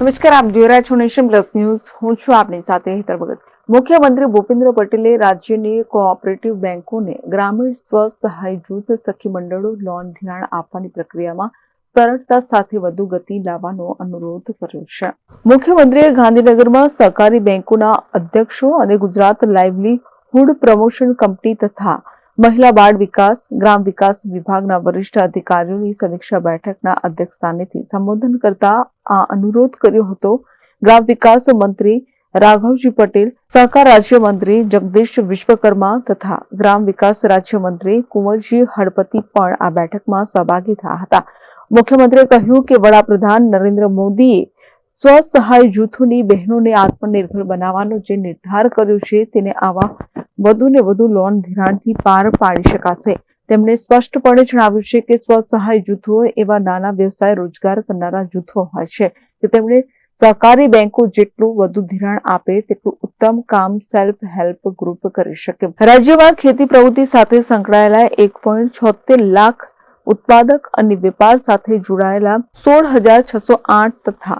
નમસ્કાર, આપ જોઈ રહ્યા છો નેશન પ્લસ ન્યૂઝ. હું છું આપની સાથે હેતર ભગત મુખ્યમંત્રી ભૂપેન્દ્ર પટેલે રાજ્યની કોઓપરેટિવ બેંકોને ગ્રામીણ સ્વ સહાય જૂથ સખી મંડળો લોન ધિરાણ આપવાની પ્રક્રિયામાં સરળતા સાથે વધુ ગતિ લાવવાનો અનુરોધ કર્યો છે. મુખ્યમંત્રીએ ગાંધીનગરમાં સહકારી બેંકોના અધ્યક્ષો અને ગુજરાત લાઇવલીહુડ પ્રમોશન કંપની તથા મહિલા બાળ વિકાસ, ગ્રામ વિકાસ વિભાગના વરિષ્ઠ અધિકારીઓની સમીક્ષા બેઠકના અધ્યક્ષસ્થાનેથી સંબોધન કરતા આ અનુરોધ કર્યો હતો. ગ્રામ વિકાસ મંત્રી રાઘવજી પટેલ, સહકાર રાજ્યમંત્રી જગદીશ વિશ્વકર્મા તથા ગ્રામ વિકાસ રાજ્યમંત્રી કુંવરજી હળપતિ પણ આ બેઠકમાં સહભાગી થયા હતા. મુખ્યમંત્રીએ કહ્યું કે વડાપ્રધાન નરેન્દ્ર મોદીએ સ્વ સહાય જૂથોની બહેનોને આત્મનિર્ભર બનાવવાનો જે નિર્ધાર કર્યો છે તેને આવા વધુ ને વધુ લોન ધિરાણથી પાર પાડી શકાશે. તેમણે સ્પષ્ટપણે જણાવ્યું છે કે સ્વસહાય જૂથો એવા નાના વ્યવસાય રોજગાર કરનારા જૂથો હોય છે. કે તેમણે સહકારી બેંકો જેટલું વધુ ધિરાણ આપે તેટલું ઉત્તમ કામ સેલ્ફ હેલ્પ ગ્રુપ કરી શકે. રાજ્યમાં ખેતી પ્રવૃત્તિ સાથે સંકળાયેલા એક પોઈન્ટ છોતેર લાખ ઉત્પાદક અને વેપાર સાથે જોડાયેલા સોળ હજાર છસો આઠ તથા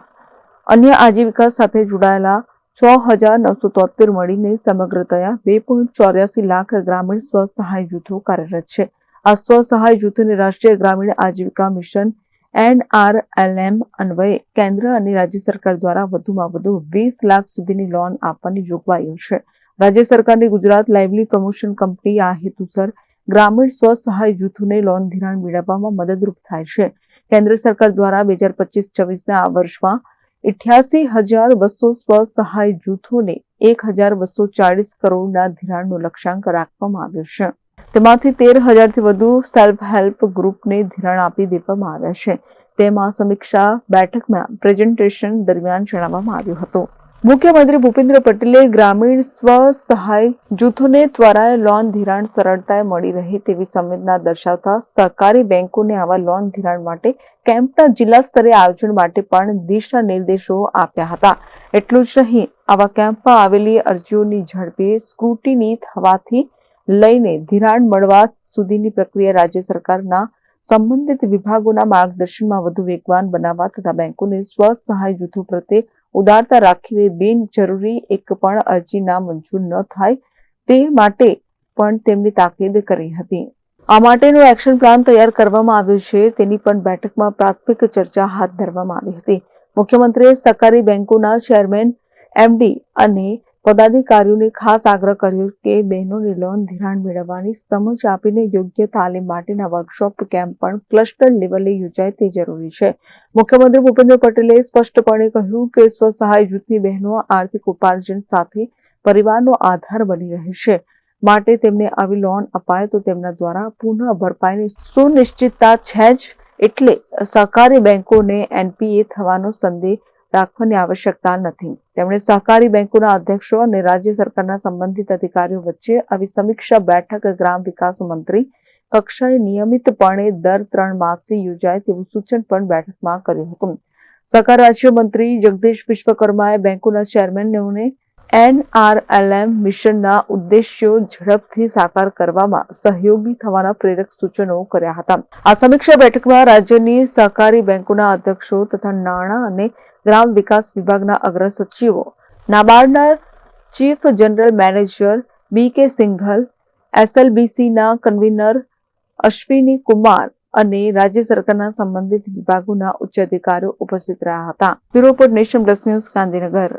અન્ય આજીવિકા સાથે જોડાયેલા છ હજાર નવસો તોતેર મળીને સમગ્રતયા બે પોઈન્ટ ચોર્યાસી લાખ ગ્રામીણ સ્વ સહાય જૂથો કાર્યરત છે. આ સ્વ સહાય જૂથોને રાષ્ટ્રીય ગ્રામીણ આજીવિકા મિશન એનઆરએલએમ અન્વયે કેન્દ્ર અને રાજ્ય સરકાર દ્વારા વધુમાં વધુ વીસ લાખ સુધીની લોન આપવાની જોગવાઈઓ છે. રાજ્ય સરકારની ગુજરાત લાઇવલી પ્રમોશન કંપની આ હેતુસર ગ્રામીણ સ્વ સહાય જૂથોને લોન ધિરાણ મેળવવામાં મદદરૂપ થાય છે. કેન્દ્ર સરકાર દ્વારા બે હજાર પચીસ છવ્વીસના આ વર્ષમાં ઇઠ્યાસી હજાર બસો સ્વ સહાય જૂથોને એક હજાર બસો ચાળીસ કરોડના ધિરાણનો લક્ષ્યાંક રાખવામાં આવ્યો છે. તેમાંથી તેર હજારથી વધુ સેલ્ફ હેલ્પ ગ્રુપને ધિરાણ આપી દેવામાં આવ્યા છે. તેમાં સમીક્ષા બેઠકમાં પ્રેઝન્ટેશન દરમિયાન જણાવવામાં આવ્યું હતું. મુખ્યમંત્રી ભૂપેન્દ્ર પટેલે ગ્રામીણ સ્વ સહાય જૂથોને ત્વરાએ લોન ધિરાણ સરળતાએ મળી રહે તેવી સંવેદના દર્શાવતા સહકારી બેંકોને આવા લોન ધિરાણ માટે કેમ્પના જિલ્લા સ્તરે આયોજન માટે પણ દિશા નિર્દેશો આપ્યા હતા. એટલું જ નહીં, આવા કેમ્પમાં આવેલી અરજીઓની ઝડપે સ્કૂટીની થવાથી લઈને ધિરાણ મળવા સુધીની પ્રક્રિયા રાજ્ય સરકારના સંબંધિત વિભાગોના માર્ગદર્શનમાં વધુ વેગવાન બનાવવા તથા બેંકોને સ્વ સહાય જૂથો પ્રત્યે ઉદારતા રાખીને બિનજરૂરી એક પણ અરજી ના મંજૂર ન થાય તે માટે પણ તેમની તાકીદ કરી હતી. આ માટેનો એક્શન પ્લાન તૈયાર કરવામાં આવ્યો છે. તેની પણ બેઠકમાં પ્રાથમિક ચર્ચા હાથ ધરવામાં આવી હતી. મુખ્યમંત્રીએ સહકારી બેંકોના ચેરમેન, એમડી અને પદાધિકારીઓને ખાસ આગ્રહ કર્યો કે બહેનોને લોન ધિરાણ મેળવવાની સમજ આપીને યોગ્ય તાલીમ માટેના વર્કશોપ કેમ્પ પણ ક્લસ્ટર લેવલે યોજાય તે જરૂરી છે. મુખ્યમંત્રી ભૂપેન્દ્ર પટેલે સ્પષ્ટપણે કહ્યું કે સ્વસહાય જૂથની બહેનો આર્થિક ઉપાર્જન સાથે પરિવારનો આધાર બની રહે છે. માટે તેમને આવી લોન અપાય તો તેમના દ્વારા પુનઃ ભરપાઈની સુનિશ્ચિતતા છે જ. એટલે સહકારી બેંકોને એનપીએ થવાનો સંદેહ રાખવાની આવશ્યકતા નથી. તેમણે સહકારી બેંકોના અધ્યક્ષો અને રાજ્ય સરકારના સંબંધિત અધિકારીઓ વચ્ચે આવી સમીક્ષા બેઠક ગ્રામ વિકાસ મંત્રી કક્ષાએ નિયમિતપણે દર ત્રણ માસથી યોજાય તેવું સૂચન પણ બેઠકમાં કર્યું હતું. સહકાર રાજ્યમંત્રી જગદીશ વિશ્વકર્માએ બેંકોના ચેરમેનોને એનઆરએલએમ મિશનના ઉદ્દેશ્યો ઝડપથી સાકાર કરવામાં સહયોગી થવાના પ્રેરક સૂચનો કર્યા હતા. આ સમીક્ષા બેઠકમાં રાજ્યની સહકારી બેંકોના અધ્યક્ષો તથા નાણાં અને ગ્રામ વિકાસ વિભાગના અગ્ર સચિવો નાબાર્ડના chief general manager B K Singhal, એસએલબીસીના convener Ashwini Kumar અને રાજ્ય સરકારના સંબંધિત વિભાગોના ઉચ્ચ અધિકારીઓ ઉપસ્થિત રહ્યા હતા. Bureau nation plus news Gandhinagar.